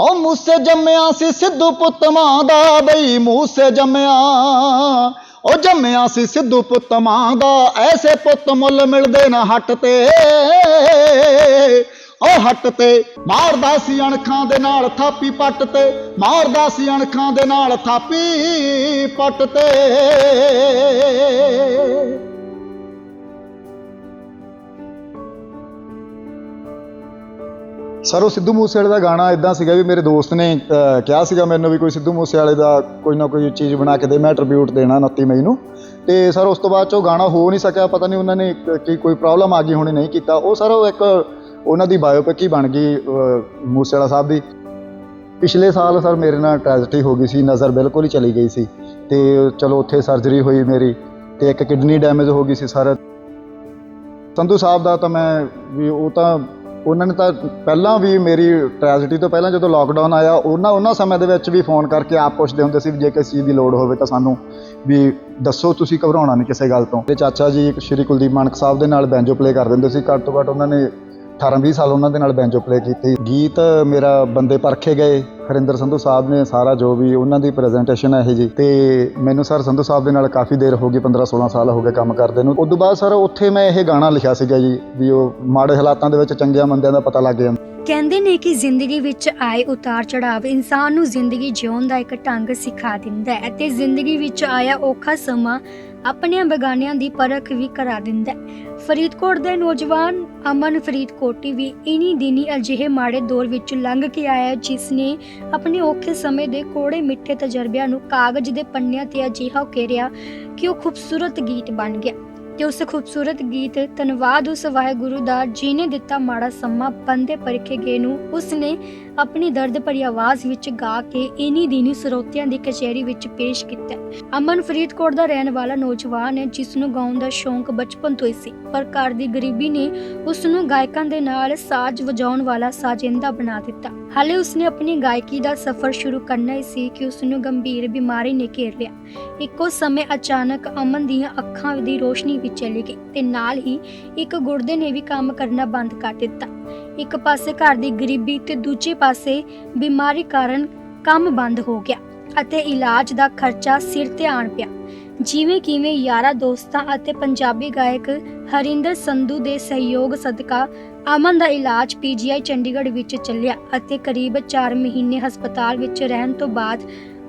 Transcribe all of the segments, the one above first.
ਓ ਮੂਸੇ ਜੰਮਿਆ ਸੀ ਸਿੱਧੂ ਪੁੱਤ ਮਾਂ ਦਾ ਬਈ, ਮੂਸੇ ਜੰਮਿਆ। ਓ ਜੰਮਿਆ ਸੀ ਸਿੱਧੂ ਪੁੱਤ ਮਾਂ ਦਾ, ਐਸੇ ਪੁੱਤ ਮੁੱਲ ਮਿਲਦੇ ਨਾ ਹੱਟ ਤੇ। ਓ ਹੱਟ ਤੇ ਮਾਰਦਾ ਸੀ ਅਣਖਾਂ ਦੇ ਨਾਲ ਥਾਪੀ ਪੱਟ ਤੇ, ਮਾਰਦਾ ਸੀ ਅਣਖਾਂ ਦੇ ਨਾਲ ਥਾਪੀ ਪੱਟ ਤੇ। ਸਰ ਉਹ ਸਿੱਧੂ ਮੂਸੇਵਾਲੇ ਦਾ ਗਾਣਾ ਇਦਾਂ ਸੀਗਾ ਵੀ ਮੇਰੇ ਦੋਸਤ ਨੇ ਅਹ, ਕਿਹਾ ਸੀਗਾ ਮੈਨੂੰ ਵੀ ਕੋਈ ਸਿੱਧੂ ਮੂਸੇਵਾਲੇ ਦਾ ਕੋਈ ਨਾ ਕੋਈ ਚੀਜ਼ ਬਣਾ ਕੇ ਦੇ ਮੈਂ ਟ੍ਰਿਬਿਊਟ ਦੇਣਾ 29 ਮਈ ਨੂੰ। ਤੇ ਸਰ ਉਸ ਤੋਂ ਬਾਅਦ ਚ ਉਹ ਗਾਣਾ ਹੋ ਨਹੀਂ ਸਕਿਆ ਪਤਾ ਨਹੀਂ ਉਹਨਾਂ ਨੇ ਕ- ਕੀ ਕੋਈ ਪ੍ਰੋਬਲਮ ਆ ਗਈ ਹੋਣੀ ਨਹੀਂ ਕੀਤਾ। ਉਹ ਸਰ ਉਹ ਇੱਕ ਉਹਨਾਂ ਦੀ ਬਾਇਓਪਿਕ ਹੀ ਬਣ ਗਈ ਅਹ, ਮੂਸੇਵਾਲਾ ਸਾਹਿਬ ਦੀ। ਪਿਛਲੇ ਸਾਲ ਸਰ ਮੇਰੇ ਨਾਲ ਟ੍ਰੈਜਡੀ ਹੋ ਗਈ ਸੀ ਨਜ਼ਰ ਬਿਲਕੁਲ ਹੀ ਚਲੀ ਗਈ ਸੀ। ਤੇ ਚਲੋ ਉੱਥੇ ਸਰਜਰੀ ਹੋਈ ਮੇਰੀ ਤੇ ਇੱਕ ਕਿਡਨੀ ਡੈਮੇਜ ਹੋ ਗਈ ਸੀ ਸਰ। ਸੰਧੂ ਸਾਹਿਬ ਦਾ ਤਾਂ ਮੈਂ ਵੀ ਉਹ ਤਾਂ ਉਹਨਾਂ ਨੇ ਤਾਂ ਪਹਿਲਾਂ ਵੀ ਮੇਰੀ ਟ੍ਰੈਜਡੀ ਤੋਂ ਪਹਿਲਾਂ ਜਦੋਂ ਲਾਕਡਾਊਨ ਆਇਆ, ਉਹਨਾਂ ਉਹਨਾਂ ਸਮੇਂ ਦੇ ਵਿੱਚ ਵੀ ਫੋਨ ਕਰਕੇ ਆਪ ਪੁੱਛਦੇ ਹੁੰਦੇ ਸੀ ਵੀ ਜੇ ਕਿਸੇ ਚੀਜ਼ ਦੀ ਲੋੜ ਹੋਵੇ ਤਾਂ ਸਾਨੂੰ ਵੀ ਦੱਸੋ, ਤੁਸੀਂ ਘਬਰਾਉਣਾ ਨਹੀਂ ਕਿਸੇ ਗੱਲ ਤੋਂ। ਤੇ ਚਾਚਾ ਜੀ ਇੱਕ ਸ਼੍ਰੀ ਕੁਲਦੀਪ ਮਾਨਕ ਸਾਹਿਬ ਦੇ ਨਾਲ ਬੈਂਜੋ ਪਲੇ ਕਰ ਦਿੰਦੇ ਸੀ। ਘੱਟ ਤੋਂ ਘੱਟ ਉਹਨਾਂ ਨੇ 18 20 ਸਾਲ ਉਹਨਾਂ ਦੇ ਨਾਲ ਬੈਂਜੋ ਪਲੇ ਕੀਤੀ। ਗੀਤ ਮੇਰਾ ਬੰਦੇ ਪਰਖੇ ਗਏ। ਹਰਿੰਦਰ ਸੰਧੂ ਸਾਹਿਬ ਨੇ ਸਾਰਾ ਜੋ ਵੀ ਉਹਨਾਂ ਦੀ ਪ੍ਰੈਜੈਂਟੇਸ਼ਨ ਹੈ ਇਹ ਜੀ। ਤੇ ਮੈਨੂੰ ਸਰ ਸੰਧੂ ਸਾਹਿਬ ਦੇ ਨਾਲ ਕਾਫੀ ਦੇਰ ਹੋ ਗਈ 15 16 ਸਾਲ ਹੋ ਗਏ ਕੰਮ ਕਰਦੇ ਨੂੰ। ਉਸ ਬਾਅਦ ਸਰ ਉੱਥੇ ਮੈਂ ਇਹ ਗਾਣਾ ਲਿਖਿਆ ਸੀਗਾ ਜੀ, ਵੀ ਉਹ ਮਾੜੇ ਹਾਲਾਤਾਂ ਦੇ ਵਿੱਚ ਚੰਗਿਆਂ ਮੰਦਿਆਂ ਦਾ ਪਤਾ ਲੱਗ ਜਾਂਦਾ ਕਹਿੰਦੇ ਨੇ ਕਿ ਜ਼ਿੰਦਗੀ ਵਿੱਚ ਆਏ ਉਤਾਰ ਚੜਾਵ ਇਨਸਾਨ ਨੂੰ ਜ਼ਿੰਦਗੀ ਜਿਉਣ ਦਾ ਇੱਕ ਢੰਗ ਸਿਖਾ ਦਿੰਦਾ ਹੈ ਅਤੇ ਜ਼ਿੰਦਗੀ ਵਿੱਚ ਆਇਆ ਔਖਾ ਸਮਾਂ ਆਪਣਿਆਂ ਬਗਾਨਿਆਂ ਦੀ ਪਰਖ ਵੀ ਕਰਾ ਦਿੰਦਾ ਹੈ। ਫਰੀਦਕੋਟ ਦੇ ਨੌਜਵਾਨ ਅਮਨ ਫਰੀਦਕੋਟੀ ਵੀ ਇਨੀ ਦਿਨੀ ਅਜਿਹੇ ਮਾੜੇ ਦੌਰ ਵਿੱਚ ਲੰਘ ਕੇ ਆਇਆ, ਜਿਸ ਨੇ ਆਪਣੇ ਔਖੇ ਸਮੇਂ ਦੇ ਕੋੜੇ ਮਿੱਠੇ ਤਜਰਬਿਆਂ ਨੂੰ ਕਾਗਜ਼ ਦੇ ਪੰਨਿਆਂ ਤੇ ਅਜਿਹਾ ਉਕੇਰਿਆ ਕਿ ਉਹ ਖੂਬਸੂਰਤ ਗੀਤ ਬਣ ਗਿਆ। ਤੇ ਉਸ ਖੂਬਸੂਰਤ ਗੀਤ ਧੰਨਵਾਦ ਉਸ ਵਾਹਿਗੁਰੂ ਦਾ, ਜਿਨੇ ਦਿੱਤਾ ਮਾੜਾ ਸਮਾਂ ਬੰਦੇ ਪਰਖੇ ਗਏ ਨੂੰ, ਉਸਨੇ ਆਪਣੀ ਦਰਦ ਭਰੀ ਆਵਾਜ਼ ਵਿੱਚ ਗਾ ਕੇ ਇਨੀ ਦਿਨੀ ਸਰੋਤਿਆਂ ਦੀ ਕਚਹਿਰੀ ਵਿੱਚ ਪੇਸ਼ ਕੀਤਾ। ਅਮਨ ਫਰੀਦਕੋਟ ਦਾ ਰਹਿਣ ਵਾਲਾ ਨੌਜਵਾਨ ਹੈ ਜਿਸ ਨੂੰ ਗਾਉਣ ਦਾ ਸ਼ੌਂਕ ਬਚਪਨ ਤੋਂ ਹੀ ਸੀ, ਪਰ ਘਰ ਦੀ ਗਰੀਬੀ ਨੇ ਉਸ ਨੂੰ ਗਾਇਕਾਂ ਦੇ ਨਾਲ ਸਾਜ਼ ਵਜਾਉਣ ਵਾਲਾ ਸਾਜਿੰਦਾ ਬਣਾ ਦਿੱਤਾ। ਹਾਲੇ ਉਸਨੇ ਆਪਣੀ ਗਾਇਕੀ ਦਾ ਸਫ਼ਰ ਸ਼ੁਰੂ ਕਰਨਾ ਹੀ ਸੀ ਕਿ ਉਸ ਨੂੰ ਗੰਭੀਰ ਬਿਮਾਰੀ ਨੇ ਘੇਰ ਲਿਆ। ਇੱਕੋ ਸਮੇਂ ਅਚਾਨਕ ਅਮਨ ਦੀਆਂ ਅੱਖਾਂ ਦੀ ਰੋਸ਼ਨੀ ਵੀ ਚਲੀ ਗਈ ਤੇ ਨਾਲ ਹੀ ਇੱਕ ਗੁਰਦੇ ਨੇ ਵੀ ਕੰਮ ਕਰਨਾ ਬੰਦ ਕਰ ਦਿੱਤਾ। ਇੱਕ ਪਾਸੇ ਘਰ ਦੀ ਗਰੀਬੀ ਤੇ ਦੂਜੇ ਪਾਸੇ ਬਿਮਾਰੀ ਕਾਰਨ ਕੰਮ ਬੰਦ ਹੋ ਗਿਆ ਅਤੇ ਇਲਾਜ ਦਾ ਖਰਚਾ ਸਿਰ ਤੇ ਆਣ ਪਿਆ। ਜਿਵੇਂ ਕਿਵੇਂ ਯਾਰਾ ਦੋਸਤਾਂ ਅਤੇ ਪੰਜਾਬੀ ਗਾਇਕ ਹਰਿੰਦਰ ਸੰਧੂ ਦੇ ਸਹਿਯੋਗ ਸਦਕਾ ਅਮਨ ਦਾ ਇਲਾਜ ਪੀਜੀਆਈ ਚੰਡੀਗੜ੍ਹ ਵਿੱਚ ਚੱਲਿਆ ਅਤੇ ਕਰੀਬ 4 ਮਹੀਨੇ ਹਸਪਤਾਲ ਵਿੱਚ ਰਹਿਣ ਤੋਂ ਬਾਅਦ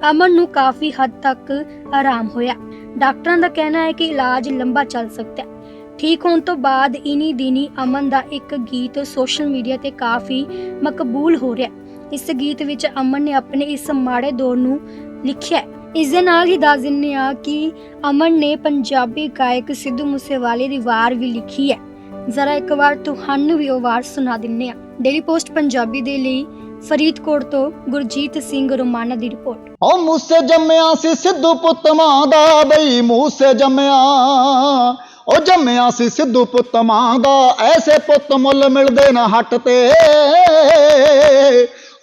ਅਮਨ ਨੂੰ ਕਾਫੀ ਹੱਦ ਤੱਕ ਆਰਾਮ ਹੋਇਆ। ਡਾਕਟਰਾਂ ਦਾ ਕਹਿਣਾ ਹੈ ਕਿ ਇਲਾਜ ਲੰਬਾ ਚੱਲ ਸਕਦਾ ਹੈ। ਠੀਕ ਹੋਣ ਤੋਂ ਬਾਅਦ ਇਨੀ ਦਿਨੀ ਅਮਨ ਦਾ ਇੱਕ ਗੀਤ ਸੋਸ਼ਲ ਮੀਡੀਆ ਤੇ ਕਾਫੀ ਮਕਬੂਲ ਹੋ ਰਿਹਾ ਇਸ ਗੀਤ ਵਿੱਚ ਅਮਨ ਨੇ ਆਪਣੇ ਇਸ ਮਾੜੇ ਦੌਰ ਨੂੰ ਲਿਖਿਆ ਇਸ ਦੇ ਨਾਲ ਹੀ ਦੱਸ ਦਿੰਦੇ ਆ ਕਿ ਅਮਨ ਨੇ ਪੰਜਾਬੀ ਗਾਇਕ ਸਿੱਧੂ ਮੂਸੇਵਾਲੇ ਦੀ ਵਾਰ ਵੀ ਲਿਖੀ ਹੈ। ਜ਼ਰਾ ਇੱਕ ਵਾਰ ਤੁਹਾਨੂੰ ਵੀ ਉਹ ਵਾਰ ਸੁਣਾ ਦਿੰਨੇ ਆ ਡੇਲੀ ਪੋਸਟ ਪੰਜਾਬੀ ਦੇ ਲਈ ਫਰੀਦਕੋਟ ਤੋਂ ਗੁਰਜੀਤ ਸਿੰਘ ਰੋਮਾਨਾ ਦੀ ਰਿਪੋਰਟ। ਓ ਮੂਸੇ ਜੰਮਿਆ ਸੀ ਸਿੱਧੂ ਪੁੱਤ ਮਾਂ ਦਾ ਬਈ, ਮੂਸੇ ਜੰਮਿਆ। ਓ ਜੰਮਿਆ ਸੀ ਸਿੱਧੂ ਪੁੱਤ ਮਾਂ ਦਾ, ਐਸੇ ਪੁੱਤ ਮੁੱਲ ਮਿਲਦੇ ਨਾ ਹੱਟ ਤੇ।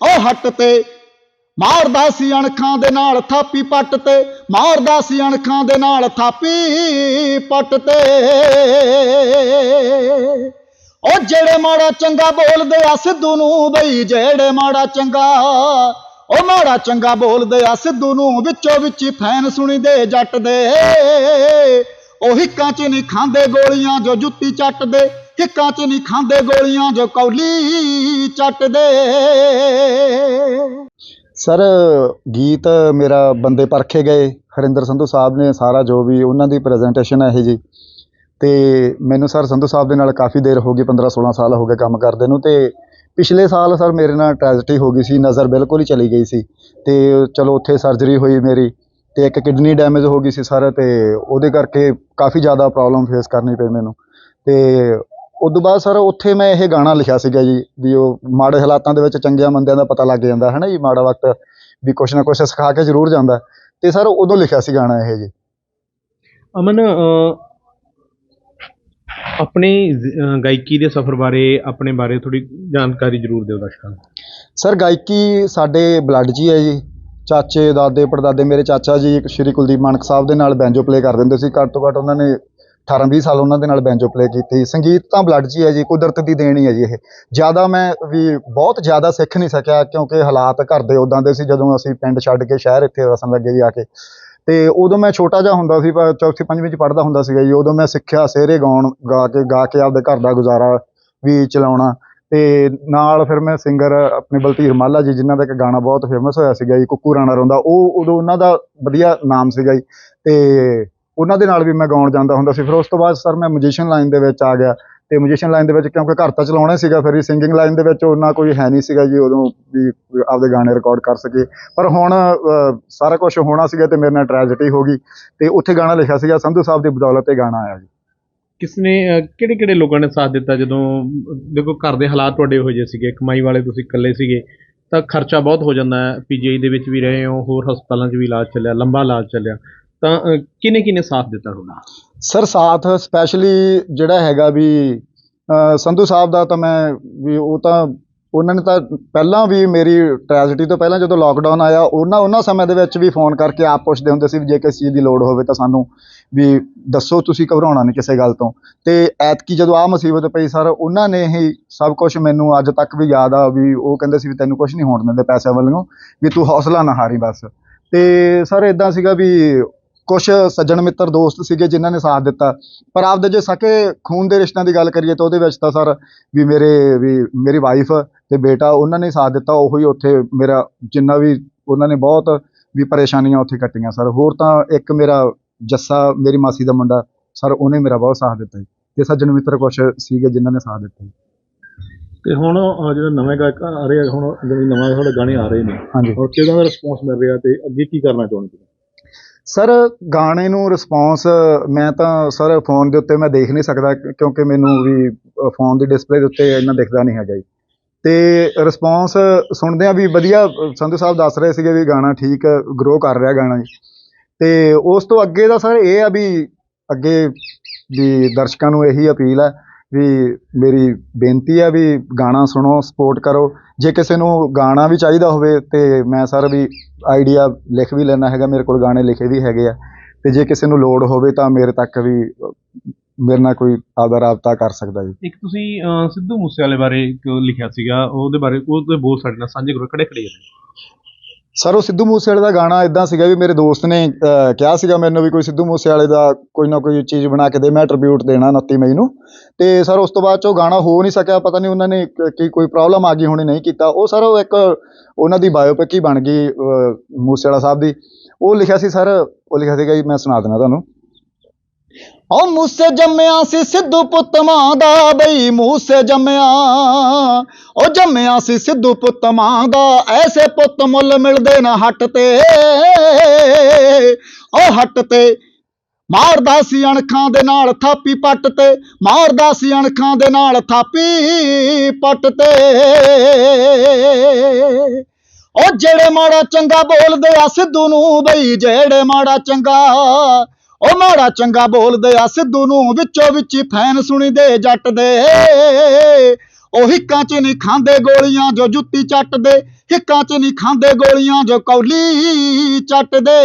ਓ ਹੱਟ ਤੇ ਮਾਰਦਾ ਸੀ ਅਣਖਾਂ ਦੇ ਨਾਲ ਥਾਪੀ ਪੱਟ ਤੇ ਮਾਰਦਾ ਸੀ ਅਣਖਾਂ ਦੇ ਨਾਲ ਥਾਪੀ ਪੱਟ ਤੇ। ਉਹ ਜਿਹੜੇ ਮਾੜਾ ਚੰਗਾ ਬੋਲਦੇ ਆ ਸਿੱਧੂ ਨੂੰ ਬਈ, ਜਿਹੜੇ ਮਾੜਾ ਚੰਗਾ, ਉਹ ਮਾੜਾ ਚੰਗਾ ਬੋਲਦੇ ਆ ਸਿੱਧੂ ਨੂੰ ਵਿੱਚੋਂ ਵਿੱਚ ਹੀ ਫੈਨ ਸੁਣੀਦੇ ਜੱਟ ਦੇ। ਉਹ ਹਿੱਕਾਂ 'ਚ ਨਹੀਂ ਖਾਂਦੇ ਗੋਲੀਆਂ ਜੋ ਜੁੱਤੀ ਚੱਟਦੇ, ਹਿੱਕਾਂ 'ਚ ਨਹੀਂ ਖਾਂਦੇ ਗੋਲੀਆਂ ਜੋ ਕੌਲੀ ਚੱਟਦੇ। ਸਰ, ਗੀਤ ਮੇਰਾ ਬੰਦੇ ਪਰਖੇ ਗਏ। ਹਰਿੰਦਰ ਸੰਧੂ ਸਾਹਿਬ ਨੇ ਸਾਰਾ ਜੋ ਵੀ ਉਹਨਾਂ ਦੀ ਪ੍ਰੈਜੈਂਟੇਸ਼ਨ ਹੈ ਇਹ ਜੀ। ਤੇ ਮੈਨੂੰ ਸਰ ਸੰਧੂ ਸਾਹਿਬ ਦੇ ਨਾਲ ਕਾਫੀ ਦੇਰ ਹੋ ਗਈ 15 16 ਸਾਲ ਹੋ ਗਏ ਕੰਮ ਕਰਦੇ ਨੂੰ। ਤੇ ਪਿਛਲੇ ਸਾਲ ਸਰ ਮੇਰੇ ਨਾਲ ਟ੍ਰੈਜਡੀ ਹੋ ਗਈ ਸੀ, ਨਜ਼ਰ ਬਿਲਕੁਲ ਹੀ ਚਲੀ ਗਈ ਸੀ। ਤੇ ਚਲੋ ਉੱਥੇ ਸਰਜਰੀ ਹੋਈ ਮੇਰੀ ਤੇ ਇੱਕ ਕਿਡਨੀ ਡੈਮੇਜ ਹੋ ਗਈ ਸੀ ਸਰ ਤੇ ਉਹਦੇ ਕਰਕੇ ਕਾਫੀ ਜ਼ਿਆਦਾ ਪ੍ਰੋਬਲਮ ਫੇਸ ਕਰਨੀ ਪਈ ਮੈਨੂੰ। ਤੇ ਤੋਂ ਬਾਅਦ ਸਰ ਉੱਥੇ ਮੈਂ ਇਹ ਗਾਣਾ ਲਿਖਿਆ ਸੀਗਾ ਜੀ ਵੀ ਉਹ ਮਾੜੇ ਹਾਲਾਤਾਂ ਦੇ ਵਿੱਚ ਚੰਗਿਆਂ ਮੰਦਿਆਂ ਦਾ ਪਤਾ ਲੱਗ ਜਾਂਦਾ ਹੈ ਨਾ ਜੀ ਮਾੜਾ ਵਕਤ ਵੀ ਕੁਛ ਨਾ ਕੁਛ ਸਿਖਾ ਕੇ ਜ਼ਰੂਰ ਜਾਂਦਾ। ਤੇ ਸਰ ਉਦੋਂ ਲਿਖਿਆ ਸੀ ਗਾਣਾ ਇਹ ਜੀ। ਅਮਨ ਆਪਣੀ ਗਾਇਕੀ ਦੇ ਸਫ਼ਰ ਬਾਰੇ ਆਪਣੇ ਬਾਰੇ ਥੋੜੀ ਜਾਣਕਾਰੀ ਜ਼ਰੂਰ ਦਿਓ ਦਰਸ਼ਕਾਂ ਨੂੰ। ਸਰ ਗਾਇਕੀ ਸਾਡੇ ਬਲੱਡ 'ਚ ਹੀ ਹੈ ਜੀ। ਚਾਚੇ ਦਾਦੇ ਪੜਦਾਦੇ ਮੇਰੇ ਚਾਚਾ ਜੀ ਇੱਕ ਸ਼੍ਰੀ ਕੁਲਦੀਪ ਮਾਨਕ ਸਾਹਿਬ ਦੇ ਨਾਲ ਬੈਂਜੋ ਪਲੇ ਕਰ ਦਿੰਦੇ ਸੀ। ਘੱਟ ਤੋਂ ਘੱਟ ਉਹਨਾਂ ਨੇ 18-20 ਸਾਲ ਉਹਨਾਂ ਦੇ ਨਾਲ ਬੈਂਜੋ ਪਲੇ ਕੀਤੀ। ਸੰਗੀਤ ਤਾਂ ਬਲੱਡ 'ਚ ਹੀ ਹੈ ਜੀ, ਕੁਦਰਤ ਦੀ ਦੇਣ ਹੀ ਹੈ ਜੀ ਇਹ। ਜ਼ਿਆਦਾ ਮੈਂ ਵੀ ਬਹੁਤ ਜ਼ਿਆਦਾ ਸਿੱਖ ਨਹੀਂ ਸਕਿਆ, ਕਿਉਂਕਿ ਹਾਲਾਤ ਘਰ ਦੇ ਉਦਾਂ ਦੇ ਸੀ, ਜਦੋਂ ਅਸੀਂ ਪਿੰਡ ਛੱਡ ਕੇ ਸ਼ਹਿਰ ਇੱਥੇ ਵਸਣ ਲੱਗੇ ਜੀ ਆ ਕੇ। ਤੇ ਉਦੋਂ ਮੈਂ ਛੋਟਾ ਜਿਹਾ ਹੁੰਦਾ ਸੀ ਪਰ ਚੌਥੀ ਪੰਜਵੀਂ ਚ ਪੜ੍ਹਦਾ ਹੁੰਦਾ ਸੀਗਾ ਜੀ, ਉਦੋਂ ਮੈਂ ਸਿੱਖਿਆ ਸਿਹਰੇ ਗਾਉਣ, ਗਾ ਕੇ ਗਾ ਕੇ ਆਪਦੇ ਘਰ ਦਾ ਗੁਜ਼ਾਰਾ ਵੀ ਚਲਾਉਣਾ। ਤੇ ਨਾਲ ਫਿਰ ਮੈਂ ਸਿੰਗਰ ਆਪਣੇ ਬਲਤੀਰ ਮਾਲਾ ਜੀ, ਜਿਨ੍ਹਾਂ ਦਾ ਇੱਕ ਗਾਣਾ ਬਹੁਤ ਫੇਮਸ ਹੋਇਆ ਸੀਗਾ ਜੀ, ਕੁੱਕੂ ਰਾਣਾ ਰੋਂਦਾ, ਉਹ ਉਦੋਂ ਉਹਨਾਂ ਦਾ ਵਧੀਆ ਨਾਮ ਸੀਗਾ ਜੀ। ਤੇ ਉਹਨਾਂ ਦੇ ਨਾਲ ਵੀ ਮੈਂ ਗਾਉਣ ਜਾਂਦਾ ਹੁੰਦਾ ਸੀ। ਫਿਰ ਉਸ ਤੋਂ ਬਾਅਦ ਸਰ ਮੈਂ ਮਿਊਜ਼ੀਸ਼ੀਅਨ ਲਾਈਨ ਦੇ ਵਿੱਚ ਆ ਗਿਆ। ਤੇ ਮਿਊਜ਼ੀਸ਼ੀਅਨ ਲਾਈਨ ਦੇ ਵਿੱਚ ਕਿਉਂਕਿ ਘਰ ਤਾਂ ਚਲਾਉਣਾ ਹੀ ਸੀਗਾ, ਫਿਰ ਸਿੰਗਿੰਗ ਲਾਈਨ ਦੇ ਵਿੱਚ ਉਹਨਾਂ ਕੋਈ ਹੈ ਨਹੀਂ ਸੀਗਾ ਜੀ, ਉਦੋਂ ਵੀ ਆਪਦੇ ਗਾਣੇ ਰਿਕਾਰਡ ਕਰ ਸਕੇ। ਪਰ ਹੁਣ ਸਾਰਾ ਕੁਝ ਹੋਣਾ ਸੀਗਾ ਤੇ ਮੇਰੇ ਨਾਲ ਟ੍ਰੈਜਡੀ ਹੋ ਗਈ। ਤੇ ਉੱਥੇ ਗਾਣਾ ਲਿਖਿਆ ਸੀਗਾ, ਸੰਧੂ ਸਾਹਿਬ ਦੀ ਬਦੌਲਤ 'ਤੇ ਗਾਣਾ ਆਇਆ ਜੀ। ਕਿਸਨੇ ਕਿਹੜੇ ਕਿਹੜੇ ਲੋਕਾਂ ਨੇ ਸਾਥ ਦਿੱਤਾ? ਜਦੋਂ, ਦੇਖੋ, ਘਰ ਦੇ ਹਾਲਾਤ ਤੁਹਾਡੇ ਇਹੋ ਜਿਹੇ ਸੀਗੇ, ਕਮਾਈ ਵਾਲੇ ਤੁਸੀਂ ਇਕੱਲੇ ਸੀਗੇ, ਤਾਂ ਖਰਚਾ ਬਹੁਤ ਹੋ ਜਾਂਦਾ ਹੈ। ਪੀਜੀਆਈ ਦੇ ਵਿੱਚ ਵੀ ਰਹੇ ਹੋ, ਹੋਰ ਹਸਪਤਾਲਾਂ 'ਚ ਵੀ ਇਲਾਜ ਚੱਲਿਆ, ਲੰਬਾ ਇਲਾਜ ਚੱਲਿਆ। ਤਾਂ ਕਿਨੇ ਕਿਨੇ ਸਾਥ ਦਿੱਤਾ ਤੁਹਾਡਾ? ਸਰ, ਸਾਥ ਸਪੈਸ਼ਲੀ ਜਿਹੜਾ ਹੈਗਾ ਵੀ ਸੰਧੂ ਸਾਹਿਬ ਦਾ ਤਾਂ ਮੈਂ ਵੀ ਉਹ ਤਾਂ, ਉਹਨਾਂ ਨੇ ਤਾਂ ਪਹਿਲਾਂ ਵੀ ਮੇਰੀ ਟ੍ਰੈਜਡੀ ਤੋਂ ਪਹਿਲਾਂ ਜਦੋਂ ਲੋਕਡਾਊਨ ਆਇਆ, ਉਹਨਾਂ ਉਹਨਾਂ ਸਮੇਂ ਦੇ ਵਿੱਚ ਵੀ ਫੋਨ ਕਰਕੇ ਆਪ ਪੁੱਛਦੇ ਹੁੰਦੇ ਸੀ ਵੀ ਜੇ ਕਿਸੇ ਚੀਜ਼ ਦੀ ਲੋੜ ਹੋਵੇ ਤਾਂ ਸਾਨੂੰ ਵੀ ਦੱਸੋ ਤੁਸੀਂ ਘਬਰਾਉਣਾ ਨਹੀਂ ਕਿਸੇ ਗੱਲ ਤੋਂ। ਤੇ ਐਤਕੀ ਜਦੋਂ ਆ ਮੁਸੀਬਤ ਪਈ ਸਰ, ਉਹਨਾਂ ਨੇ ਹੀ ਸਭ ਕੁਝ ਮੈਨੂੰ ਅੱਜ ਤੱਕ ਵੀ ਯਾਦ ਆ ਵੀ ਉਹ ਕਹਿੰਦੇ ਸੀ ਵੀ ਤੈਨੂੰ ਕੁਝ ਨਹੀਂ ਹੋਣ ਦਿੰਦੇ ਪੈਸਿਆਂ ਵੱਲੋਂ, ਵੀ ਤੂੰ ਹੌਸਲਾ ਨਾ ਹਾਰੀ ਬਸ। ਤੇ ਸਰ ਇਦਾਂ ਸੀਗਾ ਵੀ ਕੁਝ ਸੱਜਣ ਮਿੱਤਰ ਦੋਸਤ ਸੀਗੇ ਜਿਨ੍ਹਾਂ ਨੇ ਸਾਥ ਦਿੱਤਾ। ਪਰ ਆਪਦੇ ਜੇ ਸਕੇ ਖੂਨ ਦੇ ਰਿਸ਼ਤਿਆਂ ਦੀ ਗੱਲ ਕਰੀਏ ਤਾਂ ਉਹਦੇ ਵਿੱਚ ਤਾਂ ਸਰ ਵੀ ਮੇਰੇ ਵੀ ਮੇਰੀ ਵਾਈਫ ਤੇ ਬੇਟਾ ਉਹਨਾਂ ਨੇ ਸਾਥ ਦਿੱਤਾ ਉਹੀ ਉੱਥੇ ਮੇਰਾ ਜਿੰਨਾ ਵੀ ਉਹਨਾਂ ਨੇ ਬਹੁਤ ਵੀ ਪਰੇਸ਼ਾਨੀਆਂ ਉੱਥੇ ਕੱਟੀਆਂ ਸਰ। ਹੋਰ ਤਾਂ ਇੱਕ ਮੇਰਾ ਜੱਸਾ ਮੇਰੀ ਮਾਸੀ ਦਾ ਮੁੰਡਾ ਸਰ ਉਹਨੇ ਮੇਰਾ ਬਹੁਤ ਸਾਥ ਦਿੱਤਾ ਜੀ। ਤੇ ਸੱਜਣ ਮਿੱਤਰ ਕੁਝ ਸੀਗੇ ਜਿਨ੍ਹਾਂ ਨੇ ਸਾਥ ਦਿੱਤਾ ਜੀ। ਤੇ ਹੁਣ ਅਹ, ਜਿਹੜਾ ਨਵੇਂ ਗਾਇਕ ਆ ਰਹੇ ਆ ਹੁਣ ਜਿਹੜੇ ਨਵੇਂ ਤੁਹਾਡੇ ਗਾਣੇ ਆ ਰਹੇ ਨੇ। ਹਾਂਜੀ। ਔਰ ਕਿਹਦਾ ਰਿਸਪੌਂਸ ਮਿਲ ਰਿਹਾ ਤੇ ਅੱਗੇ ਕੀ ਕਰਨਾ ਚਾਹੁੰਦੇ ਤੁਸੀਂ ਸਰ, ਗਾਣੇ ਨੂੰ ਰਿਸਪੌਂਸ ਮੈਂ ਤਾਂ ਸਰ ਫੋਨ ਦੇ ਉੱਤੇ ਮੈਂ ਦੇਖ ਨਹੀਂ ਸਕਦਾ ਕਿਉਂਕਿ ਮੈਨੂੰ ਵੀ ਫੋਨ ਦੀ ਡਿਸਪਲੇ ਦੇ ਉੱਤੇ ਇੰਨਾ ਦਿਖਦਾ ਨਹੀਂ ਹੈਗਾ ਜੀ। ਤੇ ਰਿਸਪੌਂਸ ਸੁਣਦਿਆਂ ਵੀ ਵਧੀਆ, ਸੰਧੂ ਸਾਹਿਬ ਦੱਸ ਰਹੇ ਸੀਗੇ ਵੀ ਗਾਣਾ ਠੀਕ ਗਰੋ ਕਰ ਰਿਹਾ ਗਾਣਾ ਜੀ। ਤੇ ਉਸ ਤੋਂ ਅੱਗੇ ਦਾ ਸਰ ਇਹ ਆ ਵੀ ਅੱਗੇ ਵੀ ਦਰਸ਼ਕਾਂ ਨੂੰ ਇਹੀ ਅਪੀਲ ਹੈ ਵੀ ਮੇਰੀ ਬੇਨਤੀ ਆ ਵੀ ਗਾਣਾ ਸੁਣੋ ਸਪੋਰਟ ਕਰੋ। ਜੇ ਕਿਸੇ ਨੂੰ ਗਾਣਾ ਵੀ ਚਾਹੀਦਾ ਹੋਵੇ ਤੇ ਮੈਂ ਸਰ ਵੀ ਆਈਡੀਆ ਲਿਖ ਵੀ ਲੈਣਾ ਹੈਗਾ, ਮੇਰੇ ਕੋਲ ਗਾਣੇ ਲਿਖੇ ਵੀ ਹੈਗੇ ਆ। ਤੇ ਜੇ ਕਿਸੇ ਨੂੰ ਲੋੜ ਹੋਵੇ ਤਾਂ ਮੇਰੇ ਤੱਕ ਵੀ, ਮੇਰੇ ਨਾਲ ਕੋਈ ਆਪਦਾ ਰਾਬਤਾ ਕਰ ਸਕਦਾ ਜੀ। ਇੱਕ ਤੁਸੀਂ ਸਿੱਧੂ ਮੂਸੇਵਾਲੇ ਬਾਰੇ ਇੱਕ ਲਿਖਿਆ ਸੀਗਾ, ਉਹਦੇ ਬਾਰੇ, ਉਹਦੇ ਬੋਲ ਸਾਡੇ ਨਾਲ ਸਾਂਝੇ ਕਰੋ ਕਿਹੜੇ ਕਿਹੜੇ ਨੇ ਸਰ ਉਹ ਸਿੱਧੂ ਮੂਸੇਵਾਲੇ ਦਾ ਗਾਣਾ ਇਦਾਂ ਸੀਗਾ ਵੀ ਮੇਰੇ ਦੋਸਤ ਨੇ ਅਹ, ਕਿਹਾ ਸੀਗਾ ਮੈਨੂੰ ਵੀ ਕੋਈ ਸਿੱਧੂ ਮੂਸੇਵਾਲੇ ਦਾ ਕੋਈ ਨਾ ਕੋਈ ਚੀਜ਼ ਬਣਾ ਕੇ ਦੇ ਮੈਂ ਟ੍ਰਿਬਿਊਟ ਦੇਣਾ 29 ਮਈ ਨੂੰ। ਤੇ ਸਰ ਉਸ ਤੋਂ ਬਾਅਦ ਚ ਉਹ ਗਾਣਾ ਹੋ ਨਹੀਂ ਸਕਿਆ ਪਤਾ ਨਹੀਂ ਉਹਨਾਂ ਨੇ ਕ- ਕੀ ਕੋਈ ਪ੍ਰੋਬਲਮ ਆ ਗਈ ਹੋਣੀ ਨਹੀਂ ਕੀਤਾ। ਉਹ ਸਰ ਉਹ ਇੱਕ ਉਹਨਾਂ ਦੀ ਬਾਇਓਪਿਕ ਹੀ ਬਣ ਗਈ ਅਹ, ਮੂਸੇਵਾਲਾ ਸਾਹਿਬ ਦੀ। ਉਹ ਲਿਖਿਆ ਸੀ ਸਰ ਉਹ ਲਿਖਿਆ ਸੀਗਾ ਜੀ ਮੈਂ ਸੁਣਾ ਦਿੰਦਾ ਤੁਹਾਨੂੰ। ਉਹ ਮੂਸੇ ਜੰਮਿਆ ਸੀ ਸਿੱਧੂ ਪੁੱਤ ਮਾਂ ਦਾ ਬਈ, ਮੂਸੇ ਜੰਮਿਆ। ਉਹ ਜੰਮਿਆ ਸੀ ਸਿੱਧੂ ਪੁੱਤ ਮਾਂ ਦਾ, ਐਸੇ ਪੁੱਤ ਮੁੱਲ ਮਿਲਦੇ ਨਾ ਹੱਟ ਤੇ। ਉਹ ਹੱਟ ਤੇ ਮਾਰਦਾ ਸੀ ਅਣਖਾਂ ਦੇ ਨਾਲ ਥਾਪੀ ਪੱਟ ਤੇ, ਮਾਰਦਾ ਸੀ ਅਣਖਾਂ ਦੇ ਨਾਲ ਥਾਪੀ ਪੱਟ ਤੇ। ਉਹ ਜਿਹੜੇ ਮਾੜਾ ਚੰਗਾ ਬੋਲਦੇ ਆ ਸਿੱਧੂ ਨੂੰ ਬਈ, ਜਿਹੜੇ ਮਾੜਾ ਚੰਗਾ ਉਹ ਮਾੜਾ ਚੰਗਾ ਬੋਲਦੇ ਆ ਸਿੱਧੂ ਨੂੰ, ਵਿੱਚੋਂ ਵਿੱਚ ਹੀ ਫੈਨ ਸੁਣੀਦੇ ਜੱਟ ਦੇ ਉਹ ਹਿੱਕਾਂ 'ਚ ਨਹੀਂ ਖਾਂਦੇ ਗੋਲੀਆਂ ਜੋ ਜੁੱਤੀ ਚੱਟਦੇ ਹਿੱਕਾਂ 'ਚ ਨਹੀਂ ਖਾਂਦੇ ਗੋਲੀਆਂ ਜੋ ਕੌਲੀ ਚੱਟਦੇ।